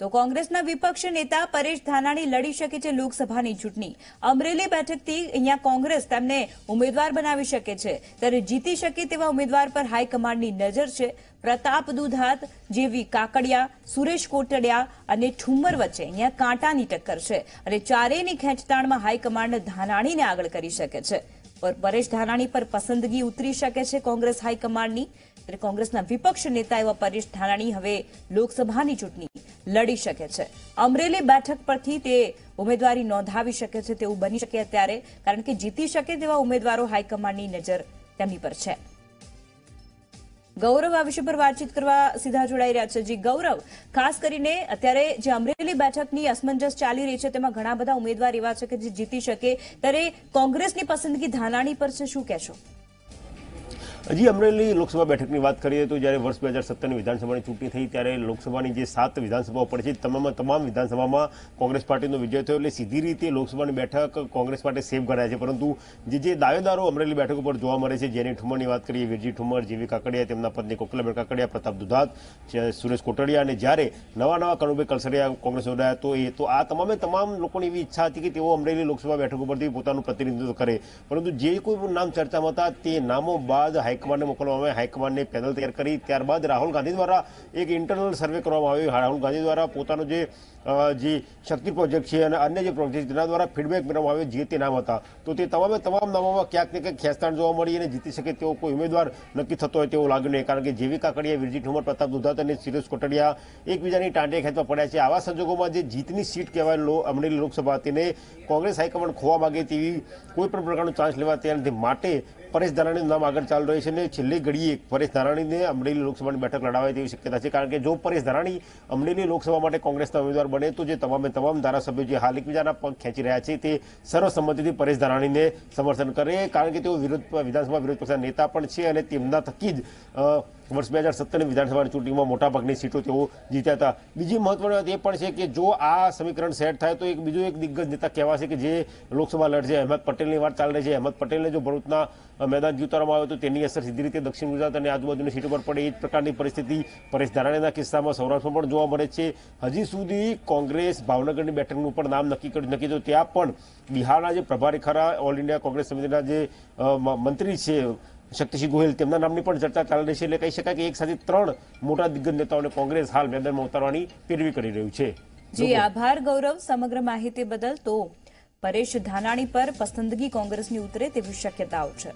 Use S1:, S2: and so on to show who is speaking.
S1: તો કોંગ્રેસના વિપક્ષ નેતા પરેશ ધાનાણી લડી શકે છે લોકસભાની ચૂંટણી. અમરેલી બેઠકથી અહીંયા કોંગ્રેસ તેમને ઉમેદવાર બનાવી શકે છે. ત્યારે જીતી શકે તેવા ઉમેદવાર પર હાઈકમાન્ડની નજર છે. પ્રતાપ દુધાત, જેવી કાકડિયા, સુરેશ કોટડિયા અને ઠુમ્મર વચ્ચે અહીંયા કાંટાની ટક્કર છે અને ચારેયની ખેંચતાણમાં હાઈકમાન્ડ ધાનાણીને આગળ કરી શકે છે. પર પરેશ ધાનાણી પર પસંદગી ઉતરી શકે છે કોંગ્રેસ હાઈકમાન્ડની. ત્યારે કોંગ્રેસના વિપક્ષ નેતા એવા પરેશ ધાનાણી હવે લોકસભાની ચૂંટણી લડી શકે છે. અમરેલી બેઠક પરથી તે ઉમેદવારી નોંધાવી શકે છે તેવું બની શકે અત્યારે, કારણ કે જીતી શકે તેવા ઉમેદવારો હાઈકમાન્ડની નજર તેમની પર છે. ગૌરવ આ વિષય પર વાતચીત કરવા સીધા જોડાઈ રહ્યા છે. જી, ગૌરવ, ખાસ કરીને અત્યારે જે અમરેલી બેઠકની અસમંજસ ચાલી રહી છે, તેમાં ઘણા બધા ઉમેદવાર એવા છે કે જે જીતી શકે. ત્યારે કોંગ્રેસની પસંદગી ધાનાણી પર છે, શું કહેશો?
S2: હજી અમરેલી લોકસભા બેઠકની વાત કરીએ તો જ્યારે વર્ષ બે હજાર સત્તરની વિધાનસભાની ચૂંટણી થઈ ત્યારે લોકસભાની જે સાત વિધાનસભાઓ પડી છે, તમામ તમામ વિધાનસભામાં કોંગ્રેસ પાર્ટીનો વિજય થયો એટલે સીધી રીતે લોકસભાની બેઠક કોંગ્રેસ માટે સેફ ગણાય છે. પરંતુ જે જે દાવેદારો અમરેલી બેઠક ઉપર જોવા મળે છે, જેની ઠુમરની વાત કરીએ, વીરજી ઠુમર, જીવી કાકડિયા, તેમના પત્ની કોકલાબેન કાકડિયા, પ્રતાપ દુધાત સુરેશ કોટડિયા અને જ્યારે નવા નવા કરુણભાઈ કલસરિયા કોંગ્રેસ જોડાયા, તો એ તો આ તમામે તમામ લોકોની એવી ઈચ્છા હતી કે તેઓ અમરેલી લોકસભા બેઠક ઉપરથી પોતાનું પ્રતિનિધિત્વ કરે. પરંતુ જે કોઈ પણ નામ ચર્ચામાં હતા, તે નામો બાદ હાઈકમાન્ડને મોકલવામાં આવે હાઈકમાન્ડની પેનલ તૈયાર કરી. ત્યારબાદ રાહુલ ગાંધી દ્વારા એક ઇન્ટરનલ સર્વે કરવામાં આવ્યો. રાહુલ ગાંધી દ્વારા પોતાનો જે જે શક્તિ પ્રોજેક્ટ છે અને અન્ય જે પ્રોજેક્ટ તેના દ્વારા ફીડબેક મેળવવામાં આવ્યો, જે તે નામ હતા. તો તે તમામે તમામ નામોમાં ક્યાંક ને ક્યાંક ખેંચતાણ જોવા મળી અને જીતી શકે તેવો કોઈ ઉમેદવાર નક્કી થતો હોય તેવું લાગ્યું નહીં. કારણ કે જેવી કાકડિયા વિરજી ઠુમર, પ્રતાપ દુધાત અને સિરોજ કોટડિયા એકબીજાની ટાંટે ખેંચવા પડ્યા છે. આવા સંજોગોમાં જે જીતની સીટ કહેવાય અમરેલી લોકસભા તેને કોંગ્રેસ હાઈકમાન્ડ ખોવા માંગે તેવી કોઈ પણ પ્રકારનો ચાન્સ લેવા તૈયાર માટે પરેશ ધારાણીનું નામ આગળ ચાલી રહ્યું છે અને છેલ્લી ઘડીએ પરેશ ધારાણીને અમરેલી લોકસભાની બેઠક લડાવાય તેવી શક્યતા છે. કારણ કે જો પરેશ ધારાણી અમરેલી લોકસભા માટે કોંગ્રેસના ઉમેદવાર બને, તો જે તમામે તમામ ધારાસભ્યો જે હાલ એકબીજાના પગ ખેંચી રહ્યા છે, તે સર્વસંમતિથી પરેશ ધારાણીને સમર્થન કરે. કારણ કે તેઓ વિરોધ વિધાનસભા વિરોધ પક્ષના નેતા પણ છે અને તેમના થકી જ વર્ષ બે હજાર સત્તરની વિધાનસભાની ચૂંટણીમાં મોટાભાગની સીટો તેઓ જીત્યા હતા. બીજી મહત્વની વાત એ પણ છે કે જો આ સમીકરણ સેટ થાય, તો એક બીજો એક દિગ્ગજ નેતા કહેવાશે કે જે લોકસભા લડશે. અહેમદ પટેલની વાત ચાલી રહી છે. અહેમદ પટેલને જો ભરૂચના મેદાન જીતવામાં આવે તો તેની અસર સીધી રીતે દક્ષિણ ગુજરાત અને આજુબાજુની સીટો પર પડે. એ જ પ્રકારની પરિસ્થિતિ પરેશ ધારાણીના કિસ્સામાં સૌરાષ્ટ્રમાં પણ જોવા મળે છે. હજી સુધી કોંગ્રેસ ભાવનગરની બેઠકનું પણ નામ નક્કી કર્યું નક્કી તો ત્યાં પણ બિહારના જે પ્રભારી ખરા ઓલ ઇન્ડિયા કોંગ્રેસ સમિતિના જે મંત્રી છે, શક્તિસિંહ ગોહિલ, તેમના નામની પણ ચર્ચા ચાલી રહી છે. એટલે કહી શકાય કે એક સાથે ત્રણ મોટા દિગ્ગજ નેતાઓને કોંગ્રેસ હાલ મેદાનમાં ઉતારવાની પેરવી કરી રહ્યું છે.
S1: જી, આભાર ગૌરવ. સમગ્ર માહિતી બદલ તો પરેશ ધાનાણી પર પસંદગી કોંગ્રેસની ઉતરે તેવી શક્યતાઓ છે.